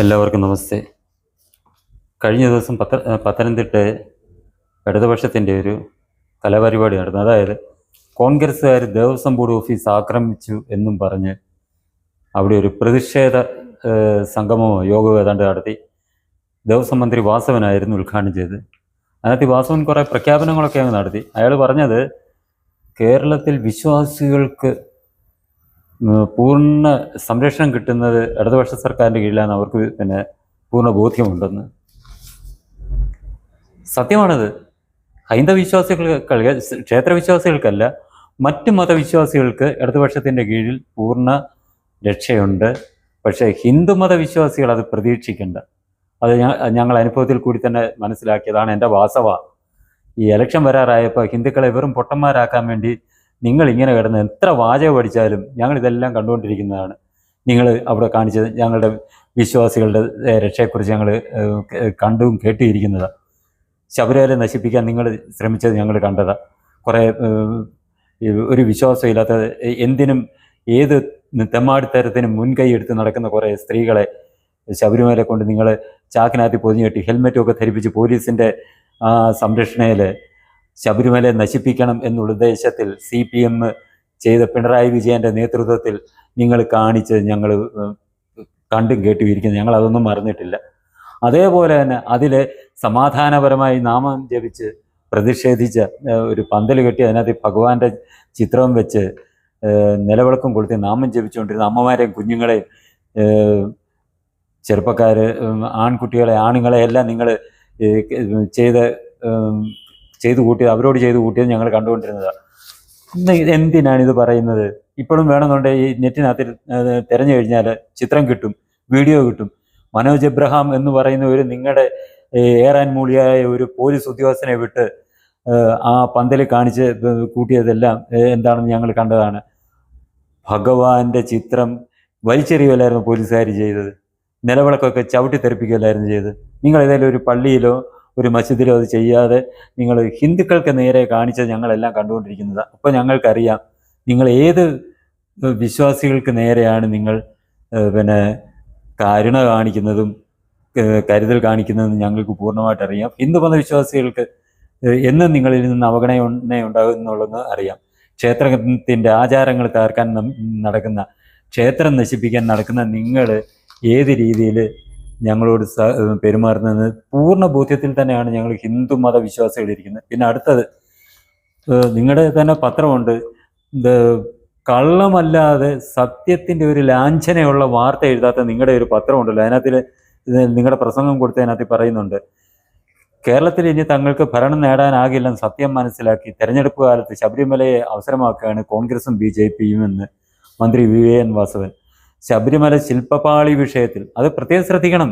എല്ലാവർക്കും നമസ്തേ. കഴിഞ്ഞ ദിവസം പത്ത പത്തനംതിട്ട ഇടതുപക്ഷത്തിന്റെ ഒരു കലാപരിപാടി നടന്നു. അതായത് കോൺഗ്രസ്സുകാർ ദേവസ്വം ബോർഡ് ഓഫീസ് ആക്രമിച്ചു എന്നും പറഞ്ഞ് അവിടെ ഒരു പ്രതിഷേധ സംഗമോ യോഗമോ ഏതാണ്ട് നടത്തി ദേവസ്വം മന്ത്രി വാസവനായിരുന്നു ഉദ്ഘാടനം ചെയ്തത്. അതിനകത്ത് വാസവൻ കുറേ പ്രഖ്യാപനങ്ങളൊക്കെ അങ്ങ് നടത്തി. അയാൾ പറഞ്ഞത് കേരളത്തിൽ വിശ്വാസികൾക്ക് പൂർണ സംരക്ഷണം കിട്ടുന്നത് ഇടതുപക്ഷ സർക്കാരിന്റെ കീഴിലാണ്. അവർക്ക് പിന്നെ പൂർണ ബോധ്യമുണ്ടെന്ന്. സത്യമാണത്. ഹൈന്ദവ വിശ്വാസികൾക്ക് ക്ഷേത്ര വിശ്വാസികൾക്കല്ല മറ്റ് മതവിശ്വാസികൾക്ക് ഇടതുപക്ഷത്തിന്റെ കീഴിൽ പൂർണ രക്ഷയുണ്ട്. പക്ഷേ ഹിന്ദു മതവിശ്വാസികൾ അത് പ്രതീക്ഷിക്കേണ്ട. അത് ഞങ്ങൾ അനുഭവത്തിൽ കൂടി തന്നെ മനസ്സിലാക്കിയതാണ് എന്റെ വാസവ. ഈ ഇലക്ഷൻ വരാറായപ്പോൾ ഹിന്ദുക്കളെ വെറും പൊട്ടന്മാരാക്കാൻ വേണ്ടി നിങ്ങൾ ഇങ്ങനെ കിടന്ന് എത്ര വാചകം പഠിച്ചാലും ഞങ്ങൾ ഇതെല്ലാം കണ്ടുകൊണ്ടിരിക്കുന്നതാണ്. നിങ്ങൾ അവിടെ കാണിച്ചത് ഞങ്ങളുടെ വിശ്വാസികളുടെ രക്ഷയെക്കുറിച്ച് ഞങ്ങൾ കണ്ടും കേട്ടിരിക്കുന്നതാണ് ശബരിമല നശിപ്പിക്കാൻ നിങ്ങൾ ശ്രമിച്ചത് ഞങ്ങൾ കണ്ടതാണ് കുറേ ഒരു വിശ്വാസമില്ലാത്ത എന്തിനും ഏത് തെമ്മാടിത്തരത്തിനും മുൻകൈ എടുത്ത് നടക്കുന്ന കുറേ സ്ത്രീകളെ ശബരിമല കൊണ്ട് നിങ്ങൾ ചാക്കിനകത്ത് പൊതിഞ്ഞു കെട്ടി ഹെൽമെറ്റും ഒക്കെ ധരിപ്പിച്ച് പോലീസിന്റെ സംരക്ഷണയിൽ ശബരിമല നശിപ്പിക്കണം എന്നുള്ള ഉദ്ദേശത്തിൽ സി പി എം ചെയ്ത പിണറായി വിജയന്റെ നേതൃത്വത്തിൽ നിങ്ങൾ കാണിച്ച് ഞങ്ങൾ കണ്ടും കേട്ടും ഇരിക്കുന്നത് ഞങ്ങൾ അതൊന്നും മറന്നിട്ടില്ല. അതേപോലെ തന്നെ അതിൽ സമാധാനപരമായി നാമം ജപിച്ച് പ്രതിഷേധിച്ച ഒരു പന്തൽ കെട്ടി അതിനകത്ത് ഭഗവാന്റെ ചിത്രം വെച്ച് നിലവിളക്കും കൊളുത്തി നാമം ജപിച്ചുകൊണ്ടിരുന്ന അമ്മമാരെയും കുഞ്ഞുങ്ങളെയും ചെറുപ്പക്കാർ ആൺകുട്ടികളെ ആണുങ്ങളെ എല്ലാം നിങ്ങൾ ചെയ്ത് ചെയ്തു കൂട്ടിയത് അവരോട് ചെയ്തു കൂട്ടിയത് ഞങ്ങൾ കണ്ടുകൊണ്ടിരുന്നത്. എന്തിനാണ് ഇത് പറയുന്നത്? ഇപ്പോഴും വേണമെന്നുണ്ടെങ്കിൽ ഈ നെറ്റിനകത്ത് തിരഞ്ഞു കഴിഞ്ഞാൽ ചിത്രം കിട്ടും വീഡിയോ കിട്ടും. മനോജ് എബ്രഹാം എന്ന് പറയുന്ന ഒരു നിങ്ങളുടെ ഏറാൻ മൂളിയായ ഒരു പോലീസ് ഉദ്യോഗസ്ഥനെ വിട്ട് ആ പന്തൽ കാണിച്ച് കൂട്ടിയതെല്ലാം എന്താണെന്ന് ഞങ്ങൾ കണ്ടതാണ്. ഭഗവാന്റെ ചിത്രം വലിച്ചെറിയുമല്ലായിരുന്നു പോലീസുകാർ ചെയ്തത്. നിലവിളക്കൊക്കെ ചവിട്ടി തെറിപ്പിക്കുകയല്ലായിരുന്നു ചെയ്തത്. നിങ്ങൾ ഏതെങ്കിലും ഒരു പള്ളിയിലോ ഒരു മസ്ജിദിലും അത് ചെയ്യാതെ നിങ്ങൾ ഹിന്ദുക്കൾക്ക് നേരെ കാണിച്ച ഞങ്ങളെല്ലാം കണ്ടുകൊണ്ടിരിക്കുന്നത്. അപ്പോൾ ഞങ്ങൾക്കറിയാം നിങ്ങൾ ഏത് വിശ്വാസികൾക്ക് നേരെയാണ് നിങ്ങൾ പിന്നെ കാരുണ കാണിക്കുന്നതും കരുതൽ കാണിക്കുന്നതും ഞങ്ങൾക്ക് പൂർണമായിട്ട് അറിയാം. ഹിന്ദു മതവിശ്വാസികൾക്ക് എന്നും നിങ്ങളിൽ നിന്ന് അവഗണന ഉണ്ടാകും എന്നുള്ളത് അറിയാം. ക്ഷേത്രത്തിന്റെ ആചാരങ്ങൾ തകർക്കാൻ നടക്കുന്ന ക്ഷേത്രം നശിപ്പിക്കാൻ നടക്കുന്ന നിങ്ങൾ ഏത് രീതിയിൽ ഞങ്ങളോട് പെരുമാറുന്നത് പൂർണ ബോധ്യത്തിൽ തന്നെയാണ് ഞങ്ങൾ ഹിന്ദു മത വിശ്വാസികൾ പിന്നെ അടുത്തത് നിങ്ങളുടെ തന്നെ പത്രമുണ്ട്. കള്ളമല്ലാതെ സത്യത്തിന്റെ ഒരു ലാഞ്ചനയുള്ള വാർത്ത എഴുതാത്ത നിങ്ങളുടെ ഒരു പത്രമുണ്ടല്ലോ. അതിനകത്തിൽ നിങ്ങളുടെ പ്രസംഗം കൊടുത്തതിനകത്ത് പറയുന്നുണ്ട്. കേരളത്തിൽ ഇനി തങ്ങൾക്ക് ഭരണം നേടാനാകില്ലെന്ന് സത്യം മനസ്സിലാക്കി തെരഞ്ഞെടുപ്പ് കാലത്ത് ശബരിമലയെ അവസരമാക്കുകയാണ് കോൺഗ്രസും ബി ജെ പിയും എന്ന് മന്ത്രി വി എൻ വാസവൻ. ശബരിമല ശില്പപാളി വിഷയത്തിൽ അത് പ്രത്യേകം ശ്രദ്ധിക്കണം.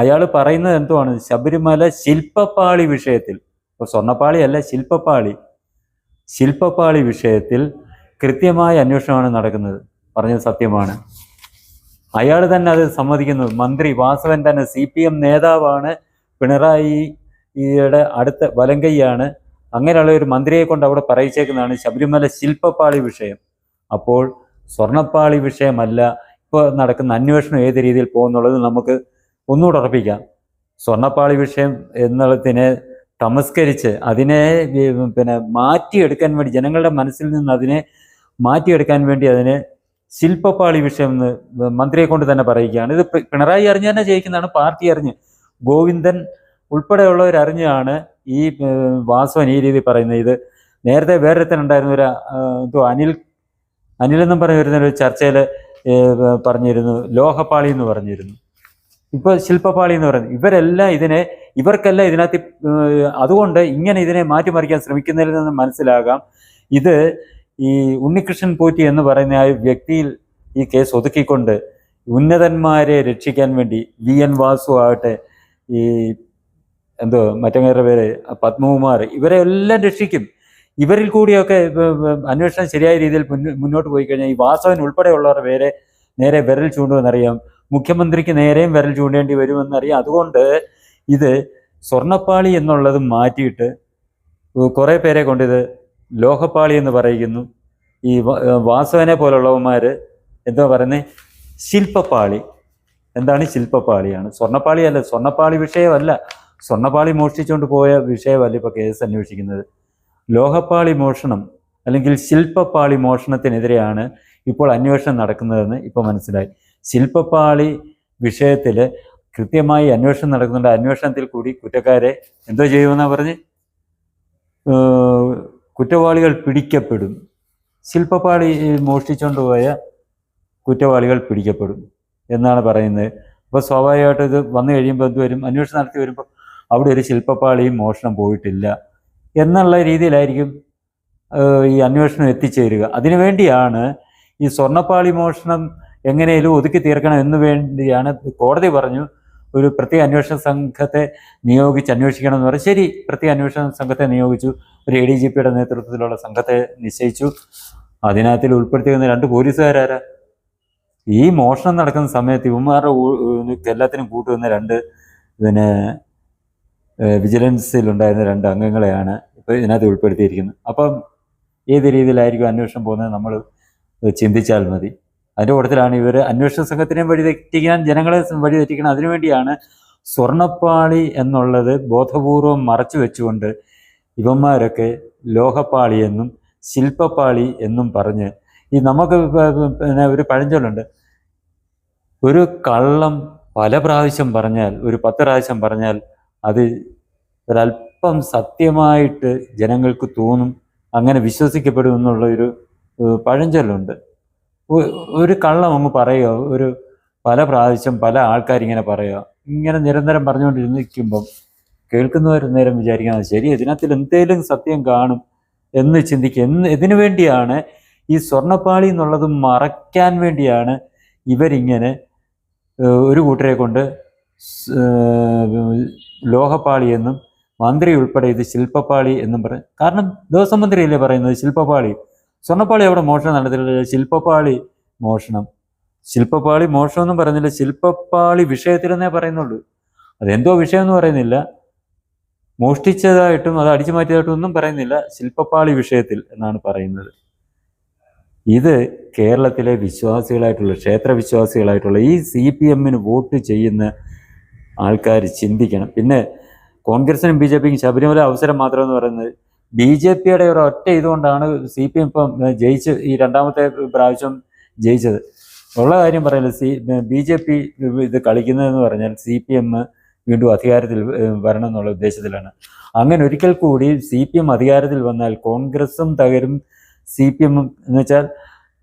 അയാൾ പറയുന്നത് എന്തുവാണ്? ശബരിമല ശില്പപാളി വിഷയത്തിൽ ഇപ്പോൾ സ്വർണപ്പാളി അല്ല ശില്പപ്പാളി ശില്പപ്പാളി വിഷയത്തിൽ കൃത്യമായ അന്വേഷണമാണ് നടക്കുന്നത്. പറഞ്ഞത് സത്യമാണ്. അയാൾ തന്നെ അത് സമ്മതിക്കുന്നു. മന്ത്രി വാസവൻ തന്നെ സി പി എം നേതാവാണ് പിണറായിയുടെ അടുത്ത വലങ്കയ്യാണ്. അങ്ങനെയുള്ള ഒരു മന്ത്രിയെ കൊണ്ട് അവിടെ പറയിച്ചേക്കുന്നതാണ് ശബരിമല ശില്പപ്പാളി വിഷയം. അപ്പോൾ സ്വർണപ്പാളി വിഷയമല്ല. ഇപ്പോൾ നടക്കുന്ന അന്വേഷണം ഏത് രീതിയിൽ പോകുന്നുള്ളത് നമുക്ക് ഒന്നുകൂടെ ഉറപ്പിക്കാം. സ്വർണപ്പാളി വിഷയം എന്നുള്ളതിനെ തമസ്കരിച്ച് അതിനെ പിന്നെ മാറ്റിയെടുക്കാൻ വേണ്ടി ജനങ്ങളുടെ മനസ്സിൽ നിന്ന് അതിനെ മാറ്റിയെടുക്കാൻ വേണ്ടി അതിനെ ശില്പപ്പാളി വിഷയം എന്ന് മന്ത്രിയെ കൊണ്ട് തന്നെ പറയുകയാണ്. ഇത് പിണറായി അറിഞ്ഞ് തന്നെ ജയിക്കുന്നതാണ് പാർട്ടി അറിഞ്ഞ്. ഗോവിന്ദൻ ഉൾപ്പെടെയുള്ളവർ അറിഞ്ഞാണ് ഈ വാസവൻ ഈ രീതി പറയുന്നത്. ഇത് നേരത്തെ വേറൊരുത്തനുണ്ടായിരുന്ന ഒരു എന്തോ അനിൽ അനിൽ എന്നും പറഞ്ഞു വരുന്ന ഒരു ചർച്ചയിൽ പറഞ്ഞിരുന്നു ലോഹപ്പാളി എന്ന് പറഞ്ഞിരുന്നു. ഇപ്പൊ ശില്പപാളി എന്ന് പറയുന്നത് ഇവരെല്ലാം ഇതിനെ ഇവർക്കെല്ലാം ഇതിനകത്ത് അതുകൊണ്ട് ഇങ്ങനെ ഇതിനെ മാറ്റിമറിക്കാൻ ശ്രമിക്കുന്നതിൽ നിന്ന് മനസ്സിലാകാം. ഇത് ഈ ഉണ്ണികൃഷ്ണൻ പോറ്റി എന്ന് പറയുന്ന ആ വ്യക്തിയിൽ ഈ കേസ് ഒതുക്കിക്കൊണ്ട് ഉന്നതന്മാരെ രക്ഷിക്കാൻ വേണ്ടി വി എൻ വാസു ആകട്ടെ ഈ എന്തോ മറ്റങ്ങേറെ പേര് പത്മകുമാർ ഇവരെ എല്ലാം രക്ഷിക്കും. ഇവരിൽ കൂടിയൊക്കെ അന്വേഷണം ശരിയായ രീതിയിൽ മുന്നോട്ട് പോയി കഴിഞ്ഞാൽ ഈ വാസവൻ ഉൾപ്പെടെയുള്ളവരുടെ പേരെ നേരെ വിരൽ ചൂണ്ടുമെന്നറിയാം. മുഖ്യമന്ത്രിക്ക് നേരെയും വിരൽ ചൂണ്ടേണ്ടി വരുമെന്നറിയാം. അതുകൊണ്ട് ഇത് സ്വർണപ്പാളി എന്നുള്ളത് മാറ്റിയിട്ട് കുറേ പേരെ കൊണ്ടിത് ലോഹപ്പാളി എന്ന് പറയുന്നു. ഈ വാസവനെ പോലുള്ളവന്മാർ എന്താ പറയുന്നത് ശില്പപ്പാളി. എന്താണ് ശില്പപ്പാളിയാണ്? സ്വർണപ്പാളിയല്ല സ്വർണപ്പാളി വിഷയമല്ല. സ്വർണപ്പാളി മോഷ്ടിച്ചുകൊണ്ട് പോയ വിഷയമല്ല ഇപ്പോൾ കേസ് അന്വേഷിക്കുന്നത്. ലോഹപ്പാളി മോഷണം അല്ലെങ്കിൽ ശില്പപ്പാളി മോഷണത്തിനെതിരെയാണ് ഇപ്പോൾ അന്വേഷണം നടക്കുന്നതെന്ന് ഇപ്പോൾ മനസ്സിലായി. ശില്പപ്പാളി വിഷയത്തിൽ കൃത്യമായി അന്വേഷണം നടക്കുന്നുണ്ട്. അന്വേഷണത്തിൽ കൂടി കുറ്റക്കാരെ എന്തോ ചെയ്യുമെന്നാ പറഞ്ഞ്? കുറ്റവാളികൾ പിടിക്കപ്പെടും. ശില്പപ്പാളി മോഷ്ടിച്ചുകൊണ്ടുപോയ കുറ്റവാളികൾ പിടിക്കപ്പെടും എന്നാണ് പറയുന്നത്. അപ്പോൾ സ്വാഭാവികമായിട്ടും ഇത് വന്നു കഴിയുമ്പോൾ എന്ത് വരും? അന്വേഷണം നടത്തി വരുമ്പോൾ അവിടെ ഒരു ശില്പപ്പാളിയും മോഷണം പോയിട്ടില്ല. എന്നുള്ള രീതിയിലായിരിക്കും ഈ അന്വേഷണം എത്തിച്ചേരുക. അതിനുവേണ്ടിയാണ് ഈ സ്വർണപ്പാളി മോഷണം എങ്ങനെയും ഒതുക്കി തീർക്കണം എന്ന് വേണ്ടിയാണ് കോടതി പറഞ്ഞു ഒരു പ്രത്യേക അന്വേഷണ സംഘത്തെ നിയോഗിച്ച് അന്വേഷിക്കണം എന്ന് പറഞ്ഞു. ശരി പ്രത്യേക അന്വേഷണ സംഘത്തെ നിയോഗിച്ചു. ഒരു എ ഡി ജി പിയുടെ നേതൃത്വത്തിലുള്ള സംഘത്തെ നിശ്ചയിച്ചു. അതിനകത്തിൽ ഉൾപ്പെടുത്തിയിരുന്ന രണ്ട് പോലീസുകാരാരാ? ഈ മോഷണം നടക്കുന്ന സമയത്ത് ഇവന്മാരുടെ എല്ലാത്തിനും കൂട്ടുവന്ന രണ്ട് പിന്നെ വിജിലൻസിലുണ്ടായിരുന്ന രണ്ട് അംഗങ്ങളെയാണ് ഇപ്പോൾ ഇതിനകത്ത് ഉൾപ്പെടുത്തിയിരിക്കുന്നത്. അപ്പം ഏത് രീതിയിലായിരിക്കും അന്വേഷണം പോകുന്നത് നമ്മൾ ചിന്തിച്ചാൽ മതി. അതിന്റെ കൂട്ടത്തിലാണ് ഇവർ അന്വേഷണ സംഘത്തിനെയും വഴിതെറ്റിക്കാൻ ജനങ്ങളെ വഴി തെറ്റിക്കണം അതിനുവേണ്ടിയാണ് സ്വർണപ്പാളി എന്നുള്ളത് ബോധപൂർവം മറച്ചു വെച്ചുകൊണ്ട് ഇവന്മാരൊക്കെ ലോഹപ്പാളി എന്നും ശില്പപ്പാളി എന്നും പറഞ്ഞ് ഈ നമുക്ക് പിന്നെ ഒരു പഴഞ്ചൊല്ലുണ്ട്. ഒരു കള്ളം പല പ്രാവശ്യം പറഞ്ഞാൽ ഒരു പത്ത് പ്രാവശ്യം പറഞ്ഞാൽ അത് ഒരല്പം സത്യമായിട്ട് ജനങ്ങൾക്ക് തോന്നും അങ്ങനെ വിശ്വസിക്കപ്പെടും എന്നുള്ള ഒരു പഴഞ്ചൊല്ലുണ്ട്. ഒരു കള്ളം അങ്ങ് പറയുക ഒരു പല പ്രാവശ്യം പല ആൾക്കാരിങ്ങനെ പറയുക. ഇങ്ങനെ നിരന്തരം പറഞ്ഞുകൊണ്ടിരിക്കുമ്പം കേൾക്കുന്നവർ നേരം വിചാരിക്കണം ശരി ഇതിനകത്തിൽ എന്തേലും സത്യം കാണും എന്ന് ചിന്തിക്കുക എന്ന് ഇതിനു വേണ്ടിയാണ് ഈ സ്വർണപ്പാളി എന്നുള്ളത് മറയ്ക്കാൻ വേണ്ടിയാണ് ഇവരിങ്ങനെ ഒരു കൂട്ടരെ കൊണ്ട് ലോഹപ്പാളി എന്നും മന്ത്രി ഉൾപ്പെടെ ഇത് ശില്പപ്പാളി എന്നും പറയും കാരണം ദേവസ്വം മന്ത്രിയല്ലേ പറയുന്നത്? ശില്പപ്പാളി. സ്വർണപ്പാളി അവിടെ മോഷണം നടത്തിയിട്ടില്ല ശില്പപ്പാളി മോഷണം. ശില്പപ്പാളി മോഷണം ഒന്നും പറയുന്നില്ല. ശില്പപ്പാളി വിഷയത്തിലെന്നേ പറയുന്നുള്ളൂ. അതെന്തോ വിഷയം എന്ന് പറയുന്നില്ല. മോഷ്ടിച്ചതായിട്ടും അത് അടിച്ചു മാറ്റിയതായിട്ടും ഒന്നും പറയുന്നില്ല. ശില്പപ്പാളി വിഷയത്തിൽ എന്നാണ് പറയുന്നത്. ഇത് കേരളത്തിലെ വിശ്വാസികളായിട്ടുള്ള ക്ഷേത്ര വിശ്വാസികളായിട്ടുള്ള ഈ സി പി എമ്മിന് വോട്ട് ചെയ്യുന്ന ആൾക്കാർ ചിന്തിക്കണം. പിന്നെ കോൺഗ്രസിനും ബി ജെ പിക്കും ശബരിമല അവസരം മാത്രമെന്ന് പറയുന്നത് ബി ജെ പിയുടെ ഒരു ഒറ്റ ഇതുകൊണ്ടാണ് സി പി എം ഇപ്പം ജയിച്ച് ഈ രണ്ടാമത്തെ പ്രാവശ്യം ജയിച്ചത്. ഉള്ള കാര്യം പറയുന്നത് സി ബി ജെ പി ഇത് കളിക്കുന്നതെന്ന് പറഞ്ഞാൽ സി പി എം വീണ്ടും അധികാരത്തിൽ വരണം എന്നുള്ള ഉദ്ദേശത്തിലാണ്. അങ്ങനെ ഒരിക്കൽ കൂടി സി പി എം അധികാരത്തിൽ വന്നാൽ കോൺഗ്രസും തകരും സി പി എമ്മും എന്ന് വെച്ചാൽ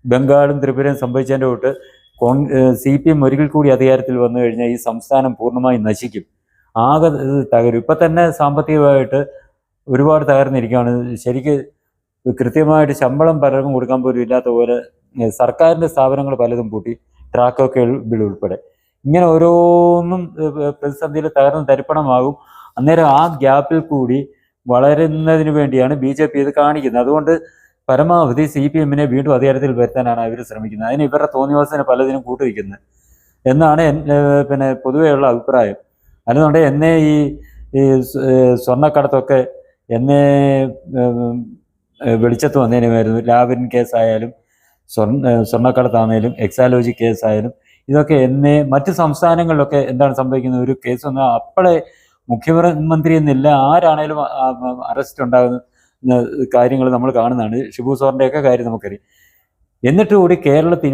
ബംഗാളും ത്രിപുരയും സംഭവിച്ചതിന്റെ തൊട്ട് സി പി എം ഒരിക്കൽ കൂടി അധികാരത്തിൽ വന്നു കഴിഞ്ഞാൽ ഈ സംസ്ഥാനം പൂർണമായി നശിക്കും. ആകെ തകരും. ഇപ്പം തന്നെ സാമ്പത്തികമായിട്ട് ഒരുപാട് തകർന്നിരിക്കുകയാണ്. ശരിക്ക് കൃത്യമായിട്ട് ശമ്പളം പലർക്കും കൊടുക്കാൻ പോലും ഇല്ലാത്ത പോലെ സർക്കാരിന്റെ സ്ഥാപനങ്ങൾ പലതും പൂട്ടി ട്രാക്കൊക്കെ ബിൽ ഉൾപ്പെടെ. ഇങ്ങനെ ഓരോന്നും പ്രതിസന്ധിയിൽ തകർന്ന് തരിപ്പണമാകും. അന്നേരം ആ ഗ്യാപ്പിൽ കൂടി വളരുന്നതിന് വേണ്ടിയാണ് ബി ജെ പി ഇത് കാണിക്കുന്നത്. അതുകൊണ്ട് പരമാവധി സി പി എമ്മിനെ വീണ്ടും അധികാരത്തിൽ വരുത്താനാണ് അവർ ശ്രമിക്കുന്നത്. അതിന് ഇവരുടെ തോന്നിവാസന പലതിനും കൂട്ടുവയ്ക്കുന്നത് എന്നാണ് പിന്നെ പൊതുവെയുള്ള അഭിപ്രായം. അല്ലെന്നുണ്ടെങ്കിൽ എന്നെ ഈ ഈ സ്വർണക്കടത്തൊക്കെ എന്നെ വെളിച്ചത്ത് വന്നതിനുമായിരുന്നു ലാബിൻ കേസായാലും സ്വർണ സ്വർണക്കടത്താണേലും എക്സാലോജി കേസായാലും ഇതൊക്കെ എന്നെ മറ്റ് സംസ്ഥാനങ്ങളിലൊക്കെ എന്താണ് സംഭവിക്കുന്നത്? ഒരു കേസ് വന്നാൽ അപ്പോഴേ മുഖ്യമന്ത്രി എന്നില്ല ആരാണേലും അറസ്റ്റ് ഉണ്ടാകുന്ന കാര്യങ്ങൾ നമ്മൾ കാണുന്നതാണ്. ഷിബു സോറിന്റെയൊക്കെ കാര്യം നമുക്കറിയാം. എന്നിട്ട് കൂടി കേരളത്തിൽ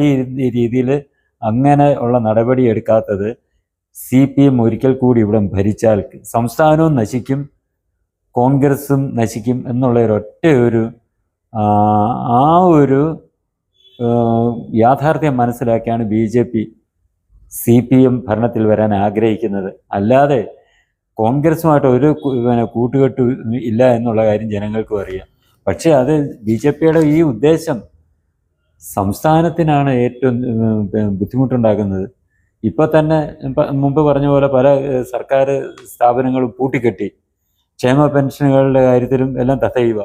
രീതിയിൽ അങ്ങനെ ഉള്ള നടപടി എടുക്കാത്തത് സി പി എം ഒരിക്കൽ കൂടി ഇവിടെ ഭരിച്ചാൽ സംസ്ഥാനവും നശിക്കും കോൺഗ്രസും നശിക്കും എന്നുള്ള ഒരൊറ്റ ഒരു ആ, ഒരു യാഥാർത്ഥ്യം മനസ്സിലാക്കിയാണ് B J P C P M ഭരണത്തിൽ വരാൻ ആഗ്രഹിക്കുന്നത്. അല്ലാതെ കോൺഗ്രസുമായിട്ട് ഒരു പിന്നെ കൂട്ടുകെട്ട് ഇല്ല എന്നുള്ള കാര്യം ജനങ്ങൾക്കും അറിയാം. പക്ഷേ അത് ബി ജെ പിയുടെ ഈ ഉദ്ദേശം സംസ്ഥാനത്തിനാണ് ഏറ്റവും ബുദ്ധിമുട്ടുണ്ടാക്കുന്നത്. ഇപ്പോൾ തന്നെ മുമ്പ് പറഞ്ഞ പോലെ പല സർക്കാർ സ്ഥാപനങ്ങളും പൂട്ടിക്കെട്ടി. ക്ഷേമ പെൻഷനുകളുടെ കാര്യത്തിലും എല്ലാം തഥൈവ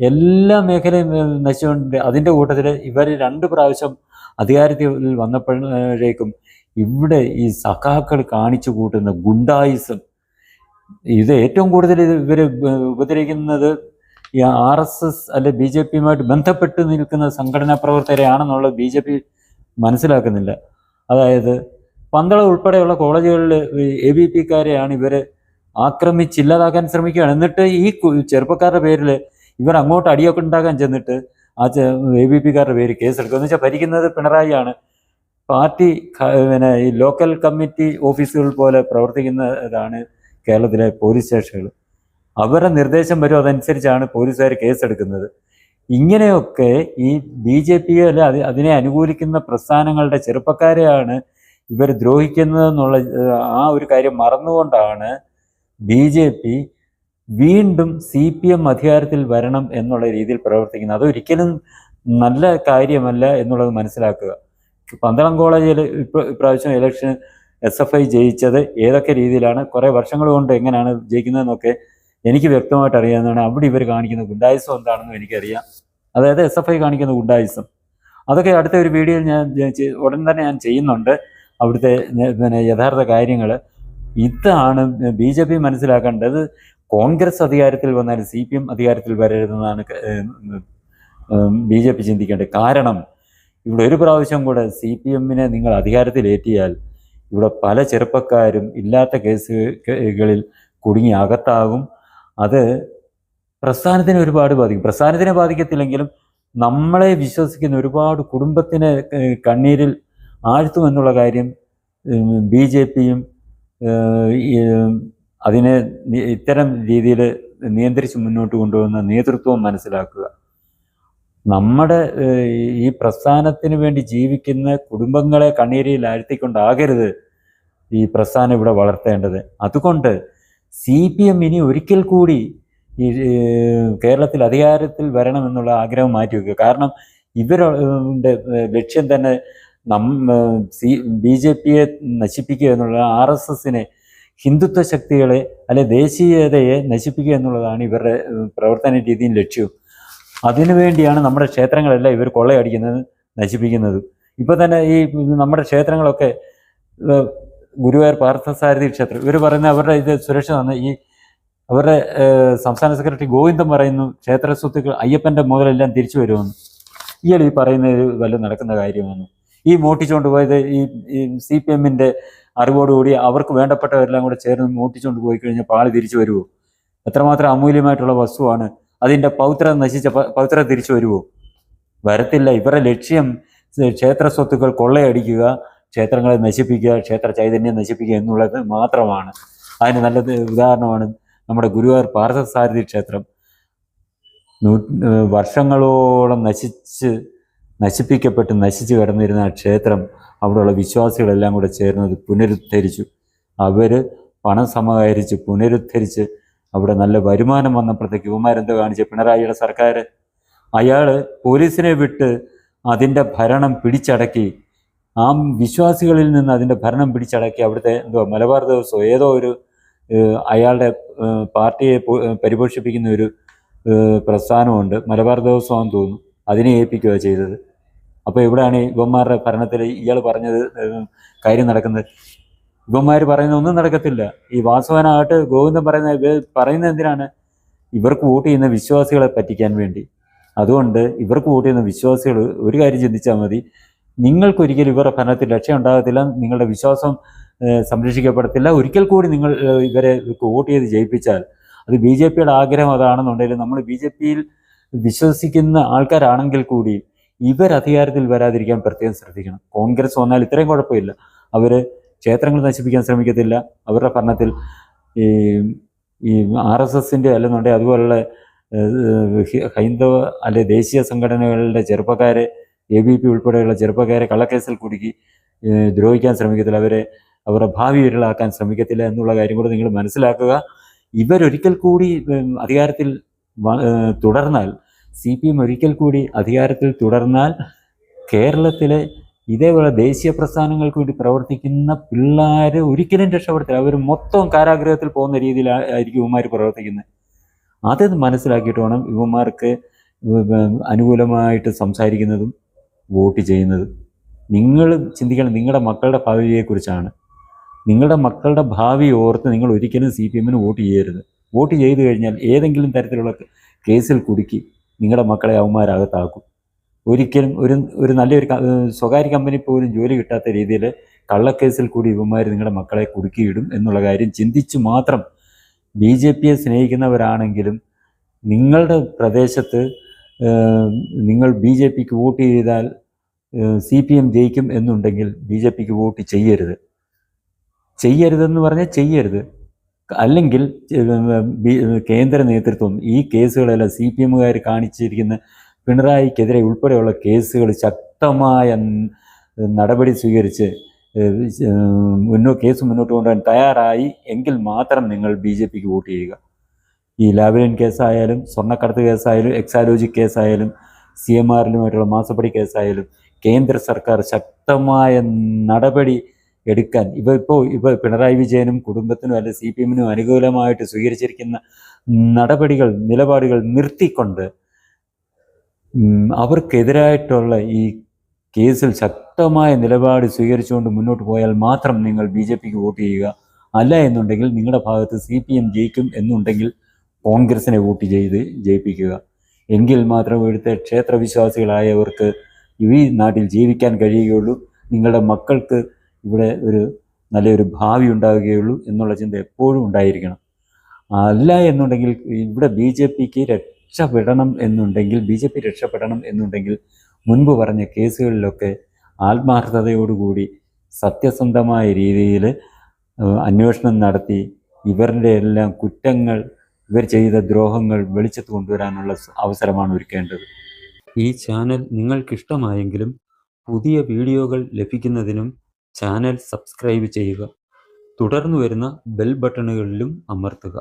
എല്ലാ മേഖലയും നശിച്ചുകൊണ്ട് അതിന്റെ കൂട്ടത്തിൽ ഇവർ രണ്ട് പ്രാവശ്യം അധികാരത്തിൽ വന്നപ്പോഴേക്കും ഇവിടെ ഈ സഖാക്കൾ കാണിച്ചു കൂട്ടുന്ന ഗുണ്ടായിസം ഇത് ഏറ്റവും കൂടുതൽ ഇവർ ഉപദ്രവിക്കുന്നത് ഈ ആർ എസ് എസ് അല്ലെ ബി ജെ പിയുമായിട്ട് ബന്ധപ്പെട്ട് നിൽക്കുന്ന സംഘടനാ പ്രവർത്തകരെയാണെന്നുള്ളത് ബി ജെ പി മനസ്സിലാക്കുന്നില്ല. അതായത് പന്തളം ഉൾപ്പെടെയുള്ള കോളേജുകളിൽ എ ബി പിക്കാരെയാണ് ഇവർ ആക്രമിച്ചില്ലാതാക്കാൻ ശ്രമിക്കുകയാണ്. എന്നിട്ട് ഈ ചെറുപ്പക്കാരുടെ പേരിൽ ഇവർ അങ്ങോട്ട് അടിയൊക്കെ ഉണ്ടാക്കാൻ ചെന്നിട്ട് ആ എ ബി പിക്കാരുടെ പേര് കേസെടുക്കുക എന്ന് വെച്ചാൽ ഭരിക്കുന്നത് പിണറായിയാണ്. പാർട്ടി പിന്നെ ഈ ലോക്കൽ കമ്മിറ്റി ഓഫീസുകൾ പോലെ പ്രവർത്തിക്കുന്നതാണ് കേരളത്തിലെ പോലീസ് സ്റ്റേഷനുകൾ. അവരുടെ നിർദ്ദേശം വരും അതനുസരിച്ചാണ് പോലീസുകാർ കേസെടുക്കുന്നത്. ഇങ്ങനെയൊക്കെ ഈ ബി ജെ പി അല്ലെ അത് അതിനെ അനുകൂലിക്കുന്ന പ്രസ്ഥാനങ്ങളുടെ ചെറുപ്പക്കാരെയാണ് ഇവർ ദ്രോഹിക്കുന്നതെന്നുള്ള ആ ഒരു കാര്യം മറന്നുകൊണ്ടാണ് ബി ജെ പി വീണ്ടും സി പി എം അധികാരത്തിൽ വരണം എന്നുള്ള രീതിയിൽ പ്രവർത്തിക്കുന്നത്. അതൊരിക്കലും നല്ല കാര്യമല്ല എന്നുള്ളത് മനസ്സിലാക്കുക. പന്തളം കോളേജിൽ ഇപ്രാവശ്യം ഇലക്ഷൻ എസ് എഫ് ഐ ജയിച്ചത് ഏതൊക്കെ രീതിയിലാണ്? കുറേ വർഷങ്ങൾ കൊണ്ട് എങ്ങനെയാണ് ജയിക്കുന്നതെന്നൊക്കെ എനിക്ക് വ്യക്തമായിട്ട് അറിയാവുന്നതാണ്. അവിടെ ഇവർ കാണിക്കുന്ന ഗുണ്ടായുസം എന്താണെന്നും എനിക്കറിയാം. അതായത് എസ് എഫ് ഐ കാണിക്കുന്ന ഗുണ്ടായുസം. അതൊക്കെ അടുത്ത ഒരു വീഡിയോയിൽ ഞാൻ ഉടൻ തന്നെ ഞാൻ ചെയ്യുന്നുണ്ട്. അവിടുത്തെ പിന്നെ യഥാർത്ഥ കാര്യങ്ങൾ ഇതാണ് ബി ജെ പി മനസ്സിലാക്കേണ്ടത്. കോൺഗ്രസ് അധികാരത്തിൽ വന്നാലും സി പി എം അധികാരത്തിൽ വരരുതെന്നാണ് ബി ജെ പി ചിന്തിക്കേണ്ടത്. കാരണം ഇവിടെ ഒരു പ്രാവശ്യം കൂടെ സി പി എമ്മിനെ നിങ്ങൾ അധികാരത്തിലേറ്റിയാൽ ഇവിടെ പല ചെറുപ്പക്കാരും ഇല്ലാത്ത കേസുകളിൽ കുടുങ്ങി അകത്താകും. അത് പ്രസ്ഥാനത്തിനെ ഒരുപാട് ബാധിക്കും. പ്രസ്ഥാനത്തിനെ ബാധിക്കത്തില്ലെങ്കിലും നമ്മളെ വിശ്വസിക്കുന്ന ഒരുപാട് കുടുംബത്തിനെ കണ്ണീരിൽ ആഴ്ത്തുമെന്നുള്ള കാര്യം ബി ജെ പിയും അതിനെ ഇത്തരം രീതിയിൽ നിയന്ത്രിച്ച് മുന്നോട്ട് കൊണ്ടുപോകുന്ന നേതൃത്വം മനസ്സിലാക്കുക. നമ്മുടെ ഈ പ്രസ്ഥാനത്തിന് വേണ്ടി ജീവിക്കുന്ന കുടുംബങ്ങളെ കണ്ണീരിയിൽ ആഴ്ത്തിക്കൊണ്ടാകരുത് ഈ പ്രസ്ഥാനം ഇവിടെ വളർത്തേണ്ടത്. അതുകൊണ്ട് സി പി എം ഇനി ഒരിക്കൽ കൂടി ഈ കേരളത്തിൽ അധികാരത്തിൽ വരണമെന്നുള്ള ആഗ്രഹം മാറ്റി വെക്കുക കാരണം ഇവരുടെ ലക്ഷ്യം തന്നെ നം സി ബി ജെ പിയെ നശിപ്പിക്കുക എന്നുള്ള ആർ എസ് എസിനെ ഹിന്ദുത്വ ശക്തികളെ അല്ലെ ദേശീയതയെ നശിപ്പിക്കുക എന്നുള്ളതാണ് ഇവരുടെ പ്രവർത്തന രീതിയും ലക്ഷ്യവും. അതിനുവേണ്ടിയാണ് നമ്മുടെ ക്ഷേത്രങ്ങളെല്ലാം ഇവർ കൊള്ളയടിക്കുന്നത് നശിപ്പിക്കുന്നത്. ഇപ്പൊ തന്നെ ഈ നമ്മുടെ ക്ഷേത്രങ്ങളൊക്കെ ഗുരുവായൂർ പാർത്ഥസാരഥി ക്ഷേത്രം ഇവർ പറയുന്ന അവരുടെ ഇത് സുരക്ഷ തന്നെ ഈ അവരുടെ സംസ്ഥാന സെക്രട്ടറി ഗോവിന്ദൻ പറയുന്നു ക്ഷേത്ര സ്വത്തുക്കൾ അയ്യപ്പന്റെ മുതലെല്ലാം തിരിച്ചു വരുമെന്ന്. ഇയാൾ ഈ പറയുന്നത് വല്ല നടക്കുന്ന കാര്യമാണ്. ഈ മോട്ടിച്ചുകൊണ്ട് പോയത് ഈ സി പി എമ്മിന്റെ അറിവോടുകൂടി അവർക്ക് വേണ്ടപ്പെട്ടവരെല്ലാം കൂടെ ചേർന്ന് മോട്ടിച്ചുകൊണ്ട് പോയി കഴിഞ്ഞാൽ പാളി തിരിച്ചു വരുമോ? എത്രമാത്രം അമൂല്യമായിട്ടുള്ള വസ്തുവാണ് അതിന്റെ പൗത്രം നശിച്ച പൗത്ര തിരിച്ചു വരുമോ വരത്തില്ല. ഇവരുടെ ലക്ഷ്യം ക്ഷേത്ര സ്വത്തുക്കൾ കൊള്ളയടിക്കുക ക്ഷേത്രങ്ങളെ നശിപ്പിക്കുക ക്ഷേത്ര ചൈതന്യം നശിപ്പിക്കുക എന്നുള്ളത് മാത്രമാണ്. അതിന് നല്ലത് ഉദാഹരണമാണ് നമ്മുടെ ഗുരുവായൂർ പാർത്ഥസാരഥി ക്ഷേത്രം. നൂ വർഷങ്ങളോളം നശിച്ച് നശിപ്പിക്കപ്പെട്ട് നശിച്ചു കിടന്നിരുന്ന ക്ഷേത്രം അവിടെയുള്ള വിശ്വാസികളെല്ലാം കൂടെ ചേർന്നത് പുനരുദ്ധരിച്ചു. അവർ പണം സമാഹരിച്ച് പുനരുദ്ധരിച്ച് അവിടെ നല്ല വരുമാനം വന്നപ്പോഴത്തേക്ക് ഇവന്മാരെന്തോ കാണിച്ചു? പിണറായിയുടെ സർക്കാർ അയാൾ പോലീസിനെ വിട്ട് അതിന്റെ ഭരണം പിടിച്ചടക്കി. ആ വിശ്വാസികളിൽ നിന്ന് അതിന്റെ ഭരണം പിടിച്ചടക്കി. അവിടുത്തെ എന്തോ മലബാർ ദിവസമോ ഏതോ ഒരു അയാളുടെ പാർട്ടിയെ പരിപോഷിപ്പിക്കുന്ന ഒരു പ്രസ്ഥാനമുണ്ട്. മലബാർ ദിവസമാണെന്ന് തോന്നുന്നു. അതിനെ ഏൽപ്പിക്കുക ചെയ്തത്. അപ്പോൾ ഇവിടെയാണ് ഇവന്മാരുടെ ഭരണത്തിൽ ഇയാൾ പറഞ്ഞത് കാര്യം നടക്കുന്നത്? ഇവന്മാർ പറയുന്ന ഒന്നും നടക്കത്തില്ല. ഈ വാസവനായിട്ട് ഗോവിന്ദൻ പറയുന്ന ഇവർ പറയുന്നത് എന്തിനാണ്? ഇവർക്ക് വോട്ട് ചെയ്യുന്ന വിശ്വാസികളെ പറ്റിക്കാൻ വേണ്ടി. അതുകൊണ്ട് ഇവർക്ക് വോട്ട് ചെയ്യുന്ന വിശ്വാസികൾ ഒരു കാര്യം ചിന്തിച്ചാൽ മതി. നിങ്ങൾക്കൊരിക്കലും ഇവരുടെ ഭരണത്തിൽ രക്ഷ ഉണ്ടാകത്തില്ല നിങ്ങളുടെ വിശ്വാസം സംരക്ഷിക്കപ്പെടത്തില്ല. ഒരിക്കൽ കൂടി നിങ്ങൾ ഇവരെ വോട്ട് ചെയ്ത് ജയിപ്പിച്ചാൽ അത് ബി ജെ പിയുടെ ആഗ്രഹം അതാണെന്നുണ്ടെങ്കിൽ നമ്മൾ ബി ജെ പിയിൽ വിശ്വസിക്കുന്ന ആൾക്കാരാണെങ്കിൽ കൂടി ഇവർ അധികാരത്തിൽ വരാതിരിക്കാൻ പ്രത്യേകം ശ്രദ്ധിക്കണം. കോൺഗ്രസ് വന്നാൽ ഇത്രയും കുഴപ്പമില്ല. അവർ ക്ഷേത്രങ്ങൾ നശിപ്പിക്കാൻ ശ്രമിക്കത്തില്ല. അവരുടെ ഭരണത്തിൽ ഈ ഈ ആർ എസ് എസിന്റെ അല്ലെന്നുണ്ടെങ്കിൽ അതുപോലുള്ള ഹൈന്ദവ അല്ലെ ദേശീയ സംഘടനകളുടെ ചെറുപ്പക്കാരെ എ ബി പി ഉൾപ്പെടെയുള്ള ചെറുപ്പക്കാരെ കള്ളക്കേസിൽ കുടുക്കി ദ്രോഹിക്കാൻ ശ്രമിക്കത്തില്ല. അവരെ അവരുടെ ഭാവി ഇരുളാക്കാൻ ശ്രമിക്കത്തില്ല എന്നുള്ള കാര്യം കൂടെ നിങ്ങൾ മനസ്സിലാക്കുക. ഇവരൊരിക്കൽ കൂടി അധികാരത്തിൽ തുടർന്നാൽ സി പി എം ഒരിക്കൽ കൂടി അധികാരത്തിൽ തുടർന്നാൽ കേരളത്തിലെ ഇതേപോലെ ദേശീയ പ്രസ്ഥാനങ്ങൾക്ക് വേണ്ടി പ്രവർത്തിക്കുന്ന പിള്ളേർ ഒരിക്കലും രക്ഷപ്പെടുത്തില്ല. അവർ മൊത്തം കാരാഗ്രഹത്തിൽ പോകുന്ന രീതിയിലായിരിക്കും ഇവന്മാർ പ്രവർത്തിക്കുന്നത് അത് മനസ്സിലാക്കിയിട്ട് വേണം ഇവന്മാർക്ക് അനുകൂലമായിട്ട് സംസാരിക്കുന്നതും വോട്ട് ചെയ്യുന്നതും. നിങ്ങൾ ചിന്തിക്കണം നിങ്ങളുടെ മക്കളുടെ ഭാവിയെക്കുറിച്ചാണ്. നിങ്ങളുടെ മക്കളുടെ ഭാവി ഓർത്ത് നിങ്ങൾ ഒരിക്കലും സി പി എമ്മിന് വോട്ട് ചെയ്യരുത്. വോട്ട് ചെയ്തു കഴിഞ്ഞാൽ ഏതെങ്കിലും തരത്തിലുള്ള കേസിൽ കുടുക്കി നിങ്ങളുടെ മക്കളെ അവന്മാരകത്താക്കും. ഒരിക്കലും ഒരു ഒരു നല്ലൊരു സ്വകാര്യ കമ്പനി പോലും ജോലി കിട്ടാത്ത രീതിയിൽ കള്ളക്കേസിൽ കൂടി ഇവന്മാർ നിങ്ങളുടെ മക്കളെ കുടുക്കിയിടും എന്നുള്ള കാര്യം ചിന്തിച്ചു മാത്രം ബി ജെ പിയെ സ്നേഹിക്കുന്നവരാണെങ്കിലും നിങ്ങളുടെ പ്രദേശത്ത് നിങ്ങൾ ബി ജെ പിക്ക് വോട്ട് ചെയ്താൽ സി പി എം ജയിക്കും എന്നുണ്ടെങ്കിൽ ബി ജെ പിക്ക് വോട്ട് ചെയ്യരുത്. ചെയ്യരുതെന്ന് പറഞ്ഞാൽ ചെയ്യരുത്. അല്ലെങ്കിൽ കേന്ദ്ര നേതൃത്വം ഈ കേസുകളെല്ലാം സി പി എമ്മുകാർ കാണിച്ചിരിക്കുന്ന പിണറായിക്കെതിരെ ഉൾപ്പെടെയുള്ള കേസുകൾ ശക്തമായ നടപടി സ്വീകരിച്ച് മുന്നോ കേസ് മുന്നോട്ട് കൊണ്ടുപോകാൻ തയ്യാറായി എങ്കിൽ മാത്രം നിങ്ങൾ ബി ജെ പിക്ക് വോട്ട് ചെയ്യുക. ഈ ലാവലിൻ കേസായാലും സ്വർണക്കടത്ത് കേസായാലും എക്സാലോജി കേസായാലും സി എം ആറിലുമായിട്ടുള്ള മാസപ്പടി കേസായാലും കേന്ദ്ര സർക്കാർ ശക്തമായ നടപടി എടുക്കാൻ ഇവ ഇപ്പോൾ ഇവ പിണറായി വിജയനും കുടുംബത്തിനും അല്ലെ സി പി എമ്മിനും അനുകൂലമായിട്ട് സ്വീകരിച്ചിരിക്കുന്ന നടപടികൾ നിലപാടുകൾ നിർത്തിക്കൊണ്ട് അവർക്കെതിരായിട്ടുള്ള ഈ കേസിൽ ശക്തമായ നിലപാട് സ്വീകരിച്ചുകൊണ്ട് മുന്നോട്ട് പോയാൽ മാത്രം നിങ്ങൾ ബി ജെ പിക്ക് വോട്ട് ചെയ്യുക. അല്ല എന്നുണ്ടെങ്കിൽ നിങ്ങളുടെ ഭാഗത്ത് സി പി എം ജയിക്കും എന്നുണ്ടെങ്കിൽ കോൺഗ്രസിനെ വോട്ട് ചെയ്ത് ജയിപ്പിക്കുക. എങ്കിൽ മാത്രം ഇവിടുത്തെ ക്ഷേത്രവിശ്വാസികളായവർക്ക് ഈ നാട്ടിൽ ജീവിക്കാൻ കഴിയുകയുള്ളൂ. നിങ്ങളുടെ മക്കൾക്ക് ഇവിടെ ഒരു നല്ലൊരു ഭാവി ഉണ്ടാവുകയുള്ളൂ എന്നുള്ള ചിന്ത എപ്പോഴും ഉണ്ടായിരിക്കണം. അല്ല എന്നുണ്ടെങ്കിൽ ഇവിടെ ബി ജെ പിക്ക് രക്ഷപ്പെടണം എന്നുണ്ടെങ്കിൽ ബി ജെ പി രക്ഷപ്പെടണം എന്നുണ്ടെങ്കിൽ മുൻപ് പറഞ്ഞ കേസുകളിലൊക്കെ ആത്മാർത്ഥതയോടുകൂടി സത്യസന്ധമായ രീതിയിൽ അന്വേഷണം നടത്തി ഇവരുടെ എല്ലാം കുറ്റങ്ങൾ ഇവർ ചെയ്ത ദ്രോഹങ്ങൾ വെളിച്ചത്ത് കൊണ്ടുവരാനുള്ള അവസരമാണ് ഒരുക്കേണ്ടത്. ഈ ചാനൽ നിങ്ങൾക്കിഷ്ടമായെങ്കിലും പുതിയ വീഡിയോകൾ ലഭിക്കുന്നതിനും ചാനൽ സബ്സ്ക്രൈബ് ചെയ്യുക. തുടർന്ന് വരുന്ന ബെൽ ബട്ടണുകളിലും അമർത്തുക.